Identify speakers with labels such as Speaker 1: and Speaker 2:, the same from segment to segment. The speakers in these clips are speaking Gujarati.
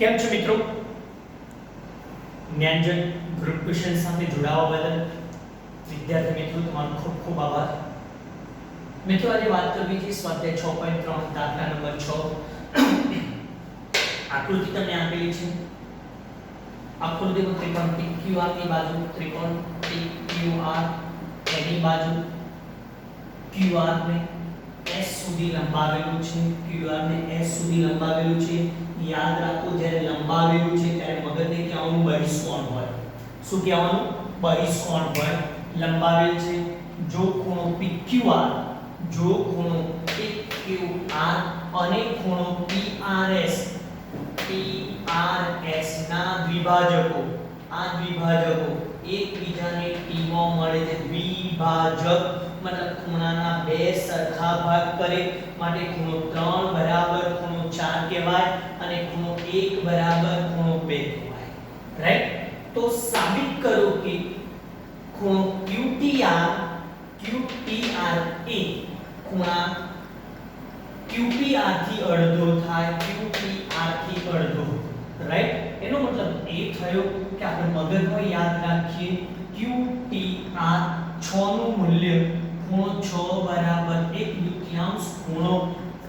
Speaker 1: કેમ છો મિત્રો? જ્ઞાનજન ગ્રુપ ટ્યુશન સાથે જોડાવા બદલ વિદ્યાર્થી મિત્રો, તમારો ખૂબ ખૂબ આભાર. મિત્રો, આજે વાત કરવી છે સ્વાધ્યાય છ પોઈન્ટ ત્રણ, દાખલા નંબર છ. આકૃતિ તમને આપેલી છે. આકૃતિમાં ત્રિકોણ PQR ની બાજુ, ત્રિકોણ PQR એની બાજુ QR ને સુધી લંબાવેલું છે, QR ને S સુધી લંબાવેલું છે. યાદ રાખો, જ્યારે લંબાવેલું છે, ત્યારે મગજને કહેવાનું બહિષ્કોણ હોય. શું કહેવાનું? બહિષ્કોણ હોય. લંબાવેલ છે. જો ખૂણો PQR જો ખૂણો PQR અને ખૂણો PRS PRS ના દ્વિભાજકો, આ દ્વિભાજકો એકબીજાને ટીમાં મળે છે. દ્વિભાજક મતલબ ખૂણાના બે સરખા ભાગ કરે, માટે ખૂણો 3 બરાબર ખૂણો 4 કહેવાય અને ખૂણો 1 બરાબર ખૂણો 2 કહેવાય. રાઈટ તો સાબિત કરો કે ખૂણો QTR QTR એ ખૂણા QPR થી અડધો થાય QPR થી અડધો રાઈટ એનો મતલબ એ થયો કે આપણે મગજમાં યાદ રાખીએ QTR 6 નું મૂલ્ય ખૂણો 6 બરાબર 1 દુત્યાંશ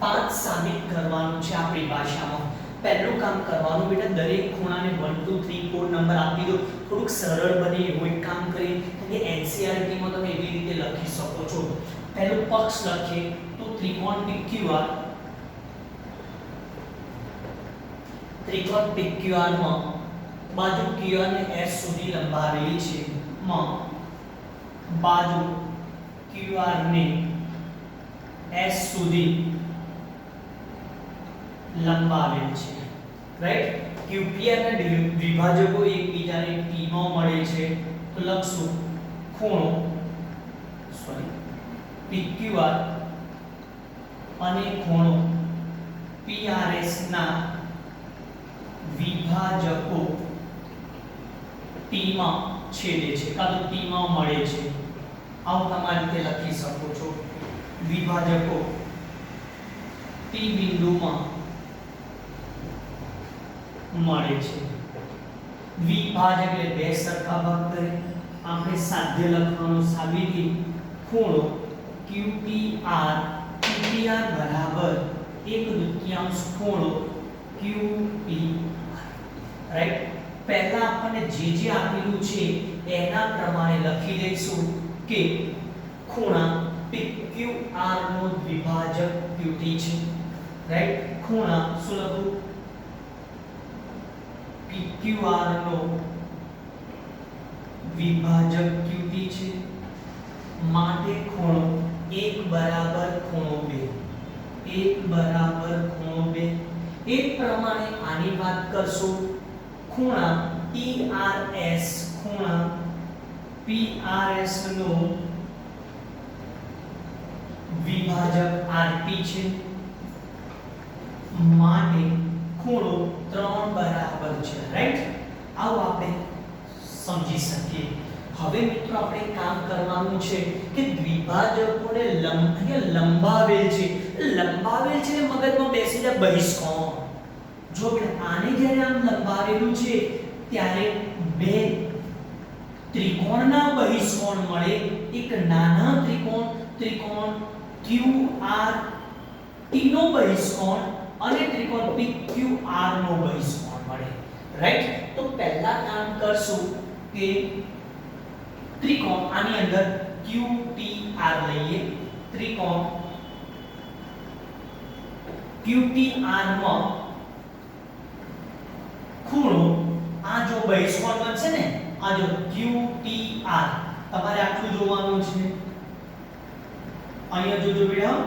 Speaker 1: 5 સાબિત કરવાનું છે આપણી ભાષામાં. પહેલું કામ કરવાનું બેટા, દરેક ખૂણાને 1 2 3 4 નંબર આપી દો. થોડુંક સરળ બને એવું એક કામ કરીએ. કે એનસીઆરટીમાં માં તમે એવી રીતે લખી શકો છો. પહેલું પક્ષ લખીએ તો ત્રિકોણ PQR ત્રિકોણ PQR માં બાજુ QR ને S સુધી લંબાવેલી છે. માં બાજુ QR ને S સુધી લંબાવેલ છે. રાઈટ QPR ના વિભાજકો એકબીજાની એકબીજાને T માં મળે છે. તો લખશું ખૂણો સોરી PQR અને ખૂણો PRS ના વિભાજકો T માં છેદે છે. કાં તો T માં મળે છે. આવું તમારે રીતે લખી શકો છો. વિભાજકો P બિંદુમાં મળે છે. વિભાજક એટલે બે સરખા ભાગ કરે. આપણે સાધ્ય લખવાનું સાબિતી ખૂણો QPR QPR બરાબર એક દુત્યાંશ ખૂણો QPR રાઈટ પહેલા આપણને જે જે આપેલું છે, એના પ્રમાણે લખી દઈશું કે ખૂણા નો QT છે રાઈટ ખૂણા શું લખું PQR નો વિભાજક QT છે. માટે ખૂણો 1 બરાબર ખૂણો 2 1 બરાબર ખૂણો 2 એ પ્રમાણે આની વાત કરશો. ખૂણા PRS ખૂણા PRS નો વિભાજક RP છે. માટે ખૂણો 3 બરાબર છે. રાઈટ આવું આપણે સમજી શકીએ. હવે મિત્રો આપણે કામ કરવાનું છે કે દ્વિભાજકોને લંબ લંબાવેલ છે. લંબાવેલ છે મગજમાં બેસી જાય બહિષ્કોણ જો કે આને જ્યારે આમ લંબાવેલું છે, ત્યારે બે ત્રિકોણના બહિષ્કોણ મળે. એક નાના ત્રિકોણ ત્રિકોણ QR T નો બહિષ્કોણ અને ત્રિકોણ PQR નો બહિષ્કોણ મળે. રાઈટ તો પહેલા કામ કરશું કે ત્રિકોણ આની અંદર QTR લઈએ. ત્રિકોણ QTR માં ખૂણો આ જો બહિષ્કોણ બનશે ને, આ જો QTR તમારે આટલું જોવાનું છે. અહીંયા જોજો બેટા.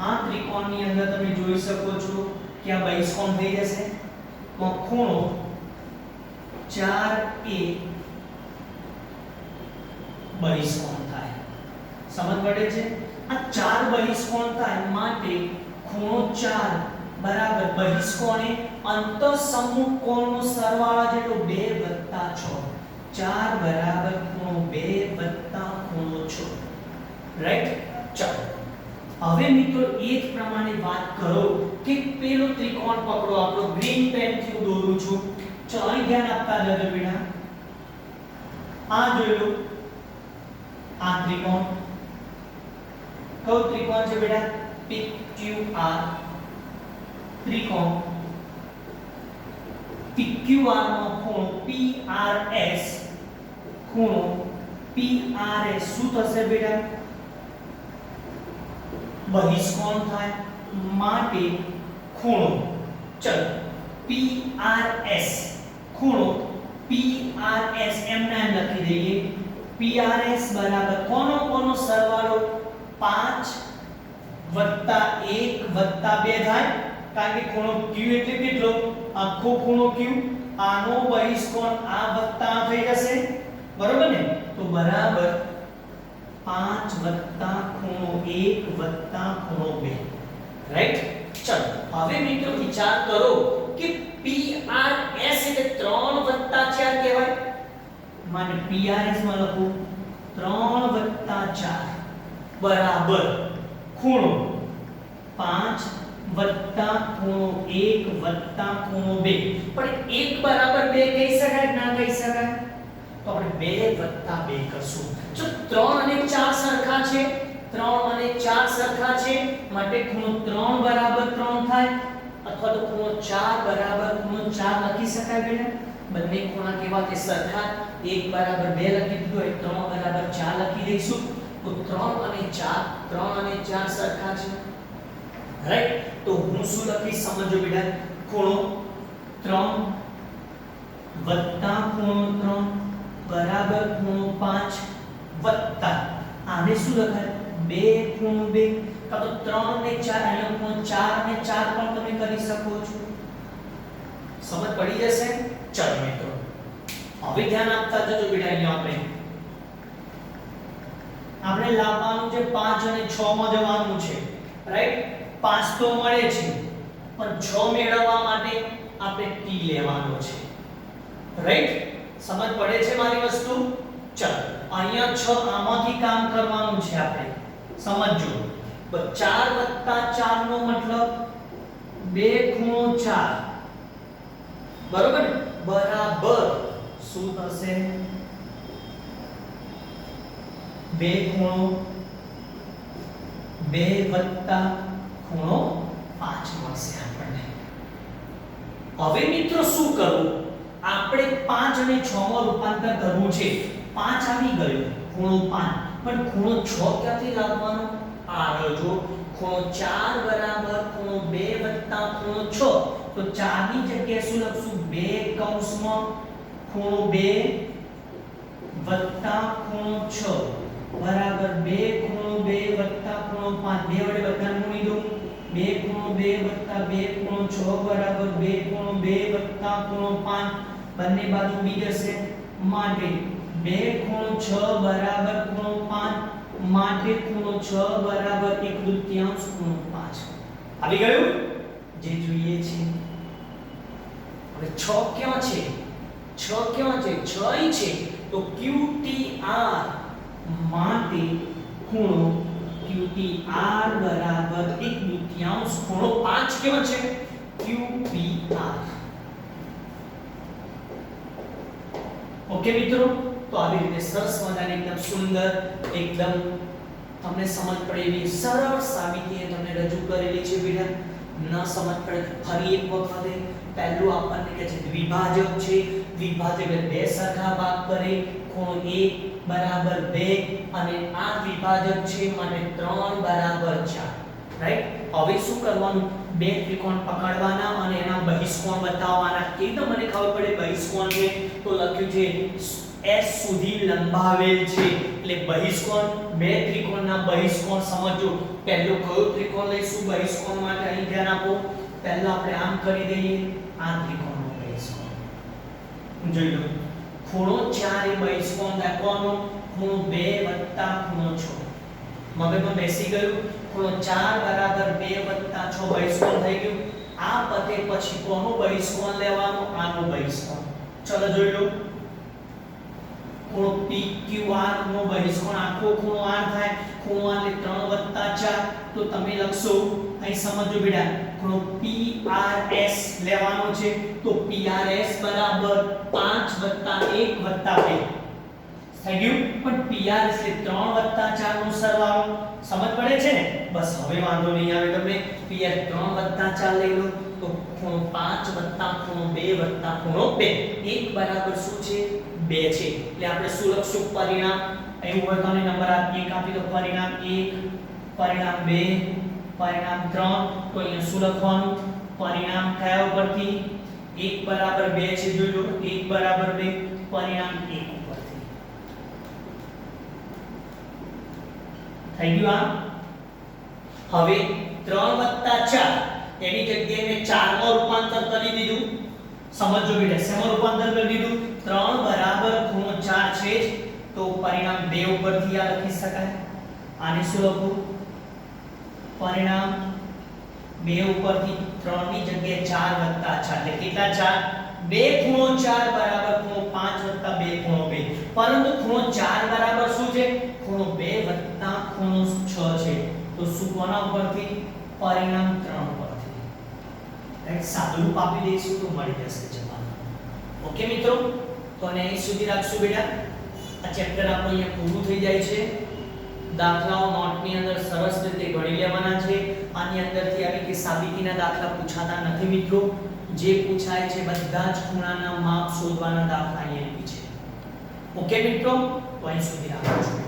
Speaker 1: આ ત્રિકોણની અંદર તમે જોઈ શકો છો કે આ બહિષ્કોણ થઈ જશે. તો ખૂણો 4a બહિષ્કોણ થાય. સમજ પડે છે? આ ચાર બહિષ્કોણ થાય માટે ખૂણો 4 બરાબર બહિષ્કોણે અંતઃસમૂહ કોણનો સરવાળા જેટલો 2 6 4 બરાબર ખૂણો 2 ખૂણો 6 રાઈટ ચાલો. હવે મિત્રો એ જ પ્રમાણે વાત કરો કે પેલો ત્રિકોણ પકડો. આપણો ગ્રીન પેનથી હું દોરું છું. ચાલો, અહીં ધ્યાન આપતા જજો બેટા. આ જોઈ લો. આ ત્રિકોણ. કયો ત્રિકોણ છે બેટા? PQR ત્રિકોણ. PQR નો ખૂણો PRS ખૂણો PRS શું થશે બેટા? બહિષ્કોણ થાય માટે ખૂણો ચલો PRS ખૂણો PRS એમ નામ લખી દઈએ PRS બરાબર કોનો કોનો સરવાળો 5 વત્તા 1 વત્તા 2 થાય કારણ કે ખૂણો Q એટલે કેટલો આખો ખૂણો Q આનો બહિષ્કોણ આ વત્તા આ થઈ જશે બરોબર ને તો બરાબર 5 વત્તા 1 વત્તા ખૂણો બે. રાઈટ ચલો, હવે મિત્રો વિચાર કરો કે PRS એટલે 3 વત્તા 4 કહેવાય. માને PRS માં લખું 3 વત્તા 4 બરાબર ખૂણો. 5 વત્તા ખૂણો 1 વત્તા ખૂણો 2 પણ 1 બરાબર 2 કહી શકાય ના કહી શકાય? તો આપણે 2 વત્તા 2 કરશું. જો 3 અને 4 સરખા છે 3 અને 4 સરખા છે. માટે ખૂણો 3 બરાબર 3 થાય. અથવા તો ખૂણો 4 બરાબર ખૂણો 4 લખી શકાય બેટા બંને ખૂણા કેવા કે સરખા. 1 બરાબર 2 લખી દીધું હોય 3 બરાબર 4 લખી દઈશું. તો 3 અને 4 3 અને 4 સરખા છે. રાઈટ તો હું શું લખી સમજો બેટા. ખૂણો 3 વત્તા ખૂણો 3 બરાબર ખૂણો 5 વત્તા. આને શું લખાય? 2 ખૂણો 2 કાં તો 3 ને 4 અહીંયા ખૂણો 4 ને 4 પણ તમે કરી શકો છો. સમજ પડી જશે? ચાલો મિત્રો. હવે ધ્યાન આપતા જજો બેટા અહીંયા આપણે. આપણે લાવવાનું છે 5 અને 6 માં જવાનું છે. રાઈટ 5 તો મળે છે. પણ 6 મેળવવા માટે આપણે t લેવાનો છે. રાઈટ સમજ પડે છે મારી વસ્તુ? ચાલો. અહીંયા 6 આમાંથી કામ કરવાનું છે આપણે. સમજજો. ચાર વત્તા ચાર નો મતલબ બે ખૂણો ચાર. બરોબર બરાબર. શું થશે? બે ખૂણો, બે વત્તા ખૂણો પાંચ મળશે આપણને. હવે મિત્રો શું કરવું આપણે પાંચ અને છ માં રૂપાંતર કરવું છે. પાંચ આવી ગયું. ખૂણો પાંચ. પણ ખૂણો છ ક્યાંથી લાવવાનો? આ જો ખૂણો ચાર બરાબર ખૂણો બે વત્તા ખૂણો છ. તો ચારની જગ્યાએ શું લખશું? બે કૌંસમાં ખૂણો બે વત્તા ખૂણો છ. બરાબર બે ખૂણો બે વત્તા ખૂણો પાંચ. બે વડે બધાને ગુણી દઉં. બે ખૂણો બે વત્તા બે ખૂણો છ બરાબર બે ખૂણો બે વત્તા ખૂણો પાંચ. બંને બાજુ બી જશે માટે બે ખૂણો છ બરાબર ખૂણો પાંચ માટે ખૂણો છ બરાબર એક તૃતીયાંશ ખૂણો પાંચ. આવી ગયું? જે જોઈએ છે. હવે છ ક્યાં છે? છ ક્યાં છે? છ છે. તો QTR માટે ખૂણો QTR બરાબર એક તૃતીયાંશ ખૂણો 5 કેવો છે? QPR ઓકે મિત્રો? તો આવી રીતે સરસ મજાની એકદમ સુંદર, એકદમ તમને સમજ પડે એવી સરળ સાબિતી તમને રજૂ કરેલી છે બેટા ન સમજ પડે ફરી એક વખતે પહેલું આપણને કહે છે દ્વિભાજક છે. દ્વિભાજક બે સરખા ભાગ કરે, ખૂણો એક બરાબર 2 અને આ દ્વિભાજક છે અને 3 બરાબર 4 રાઈટ હવે શું કરવાનું? બે ત્રિકોણ પકડવાના અને એના બહિષ્કોણ બતાવવાના. એ તો મને ખબર પડે બહિષ્કોણ છે. તો લખ્યું છે S સુધી લંબાવેલ છે. એટલે બહિષ્કોણ, બે ત્રિકોણના બહિષ્કોણ સમજો. પહેલો કયો ત્રિકોણ લઈશું? બહિષ્કોણ માટે અહીં ધ્યાન આપો. પહેલા આપણે આમ કરી દઈએ. આ ત્રિકોણનો બહિષ્કોણ. જોઈ લો ખૂણો 4 એ બહિષ્કોણ કોનો ખૂણો 2 વત્તા ખૂણો 6 મગજમાં બેસી ગયું. ખૂણો 4 બરાબર 2 વત્તા 6 બહિષ્કોણ થઈ ગયું. આ પતે પછી કોનો બહિષ્કોણ લેવાનો? આનો બહિષ્કોણ. ચલો જોઈ લો ખૂણો PQR નો બહિષ્કોણ આખો ખૂણો R થાય. ખૂણો એટલે ત્રણ વત્તા ચાર. તો તમે લખશો, અહીં સમજો બેટા, ખૂણો PRS લેવાનો છે. તો PRS બરાબર 5 વત્તા 1 વત્તા 2 થઈ ગયું? પણ PR એટલે 3 વત્તા 4 નો સરવાળો. સમજ પડે છે ને? બસ હવે વાંધો નહીં આવે તમે PR 3 વત્તા 4 લઈ લો. તો ખૂણો 5 વત્તા ખૂણો 2 વત્તા ખૂણો 2 1 બરાબર શું છે? 2 છે. એટલે આપણે લખશું પરિણામ એવું હોય તો નંબર આપીએ, એક આપી દો, પરિણામ 1 પરિણામ 2 પરિણામ 3 તો અહીંયા શું લખવાનું? પરિણામ કયા ઉપરથી? 1 બરાબર 2 છે, જોઈ લો 1 બરાબર 2 પરિણામ 1 ઉપરથી. થઈ ગયું આ? હવે 3 4 એની જગ્યાએ મેં 4 માં રૂપાંતર કરી દીધું. સમજો બેટા શેમાં રૂપાંતર કરી દીધું. 3 બરાબર ખૂણો 4 છે જ, તો પરિણામ 2 ઉપરથી આ લખી શકાય. આને શું લખું? પરિણામ 2 ઉપરથી 3 ની જગ્યાએ 4 4 એટલે કેટલા 4 2 ખૂણો 4 બરાબર ખૂણો 5 2 ખૂણો 2 પરંતુ ખૂણો 4 બરાબર શું છે? ખૂણો 2 ખૂણો 6 છે. તો શું કોના ઉપરથી? પરિણામ 3 ઉપરથી રાઈટ સાદું રૂપ આપી દઈશું તો મળી જશે જવાબ ઓકે મિત્રો? તો અને અહીં સુધી રાખશું બેટા. આ ચેપ્ટર આપણું અહીંયા પૂરું થઈ જાય છે. દાખલાઓ નોટની અંદર સરસ રીતે ગણી લેવાના છે. આની અંદરથી આવી કે સાબિતીના દાખલા પૂછાતા નથી મિત્રો. જે પૂછાય છે બધા જ ખૂણાના માપ શોધવાના દાખલા અહીંયા છે. ઓકે મિત્રો? તો અહીં સુધી રાખું છું